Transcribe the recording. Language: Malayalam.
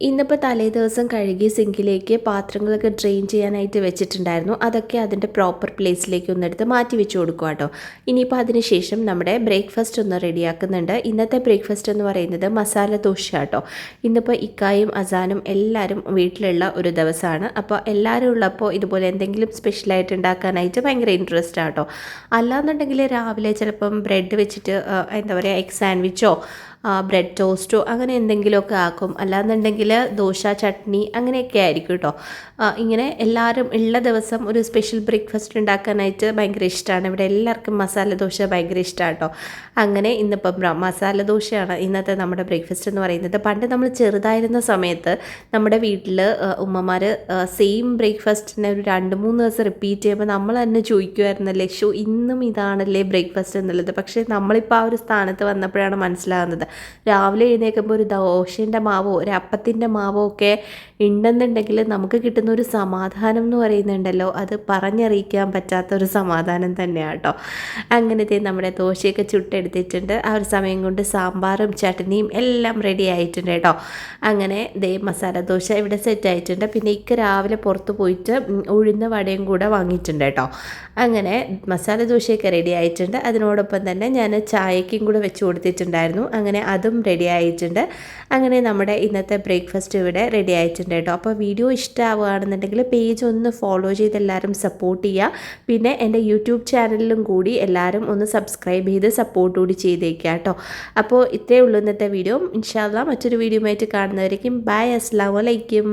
ഇന്നിപ്പോൾ തലേ ദിവസം കഴുകി സിങ്കിലേക്ക് പാത്രങ്ങളൊക്കെ ഡ്രെയിൻ ചെയ്യാനായിട്ട് വെച്ചിട്ടുണ്ടായിരുന്നു. അതൊക്കെ അതിന്റെ പ്രോപ്പർ പ്ലേസിലേക്ക് ഒന്നെടുത്ത് മാറ്റി വെച്ച് കൊടുക്കുക കേട്ടോ ഇനിയിപ്പോൾ അതിന് ശേഷം നമ്മുടെ ബ്രേക്ക്ഫാസ്റ്റ് ഒന്ന് റെഡിയാക്കുന്നുണ്ട്. ഇന്നത്തെ ബ്രേക്ക്ഫാസ്റ്റ് എന്ന് പറയുന്നത് മസാല ദോശ കേട്ടോ ഇന്നിപ്പോൾ ഇക്കായും അസാനും എല്ലാവരും വീട്ടിലുള്ള ഒരു ദിവസമാണ്. അപ്പോൾ എല്ലാവരും ഉള്ളപ്പോൾ ഇതുപോലെ എന്തെങ്കിലും സ്പെഷ്യലായിട്ട് ഉണ്ടാക്കാനായിട്ട് ഭയങ്കര ഇൻട്രസ്റ്റ് ആട്ടോ അല്ലാന്നുണ്ടെങ്കിൽ രാവിലെ ചിലപ്പം ബ്രെഡ് വെച്ചിട്ട് എന്താ പറയുക എഗ് സാൻഡ്വിച്ചോ ബ്രെഡ് ടോസ്റ്റോ അങ്ങനെ എന്തെങ്കിലുമൊക്കെ ആക്കും. അല്ലാന്നുണ്ടെങ്കിൽ ദോശ ചട്നി അങ്ങനെയൊക്കെ ആയിരിക്കും കേട്ടോ ഇങ്ങനെ എല്ലാവരും ഉള്ള ദിവസം ഒരു സ്പെഷ്യൽ ബ്രേക്ക്ഫാസ്റ്റ് ഉണ്ടാക്കാനായിട്ട് ഭയങ്കര ഇഷ്ടമാണ് ഇവിടെ എല്ലാവർക്കും മസാല ദോശ ഭയങ്കര ഇഷ്ടമാണ് കേട്ടോ അങ്ങനെ ഇന്നിപ്പം മസാല ദോശയാണ് ഇന്നത്തെ നമ്മുടെ ബ്രേക്ക്ഫാസ്റ്റ് എന്ന് പറയുന്നത്. പണ്ട് നമ്മൾ ചെറുതായിരുന്ന സമയത്ത് നമ്മുടെ വീട്ടിൽ ഉമ്മമാർ സെയിം ബ്രേക്ക്ഫാസ്റ്റിനെ ഒരു രണ്ട് മൂന്ന് ദിവസം റിപ്പീറ്റ് ചെയ്യുമ്പോൾ നമ്മൾ തന്നെ ചോദിക്കുമായിരുന്നല്ലേ ഷോ ഇന്നും ഇതാണല്ലേ ബ്രേക്ക്ഫാസ്റ്റ് എന്നുള്ളത്? പക്ഷേ നമ്മളിപ്പോൾ ആ ഒരു സ്ഥാനത്ത് വന്നപ്പോഴാണ് മനസ്സിലാകുന്നത്. രാവിലെ എഴുന്നേൽക്കുമ്പോൾ ഒരു ദോശന്റെ മാവോ ഒരു അപ്പത്തിന്റെ മാവോ ഒക്കെ ഉണ്ടെന്നുണ്ടെങ്കിൽ നമുക്ക് കിട്ടുന്ന ഒരു സമാധാനം എന്ന് പറയുന്നുണ്ടല്ലോ. അത് പറഞ്ഞറിയിക്കാൻ പറ്റാത്ത ഒരു സമാധാനം തന്നെയാണ് കേട്ടോ അങ്ങനത്തെ നമ്മുടെ ദോശയൊക്കെ ചുട്ടെടുത്തിട്ടുണ്ട്. ആ ഒരു സമയം കൊണ്ട് സാമ്പാറും ചട്നിയും എല്ലാം റെഡി ആയിട്ടുണ്ട് കേട്ടോ അങ്ങനെ ദേ മസാല ദോശ ഇവിടെ സെറ്റ് ആയിട്ടുണ്ട്. പിന്നെ ഇക്ക രാവിലെ പുറത്ത് പോയിട്ട് ഉഴുന്ന വടയും കൂടെ വാങ്ങിയിട്ടുണ്ട് കേട്ടോ അങ്ങനെ മസാല ദോശയൊക്കെ റെഡി ആയിട്ടുണ്ട്. അതിനോടൊപ്പം തന്നെ ഞാൻ ചായക്കും കൂടെ വെച്ച് കൊടുത്തിട്ടുണ്ടായിരുന്നു. അങ്ങനെ അതും റെഡി ആയിട്ടുണ്ട്. അങ്ങനെ നമ്മുടെ ഇന്നത്തെ ബ്രേക്ക്ഫാസ്റ്റ് ഇവിടെ റെഡി ആയിട്ടുണ്ട് കേട്ടോ. അപ്പോൾ വീഡിയോ ഇഷ്ടമാവുകയാണെന്നുണ്ടെങ്കിൽ പേജ് ഒന്ന് ഫോളോ ചെയ്ത് എല്ലാവരും സപ്പോർട്ട് ചെയ്യുക. പിന്നെ എന്റെ യൂട്യൂബ് ചാനലിലും കൂടി എല്ലാവരും ഒന്ന് സബ്സ്ക്രൈബ് ചെയ്ത് സപ്പോർട്ട് കൂടി ചെയ്തേക്കുക കേട്ടോ. അപ്പോൾ ഇത്രയേ ഉള്ളൂ ഇന്നത്തെ വീഡിയോ ഇൻഷാല്ല മറ്റൊരു വീഡിയോ ആയിട്ട് കാണുന്നവരേക്കും ബൈ അസ്സാം വലൈക്കും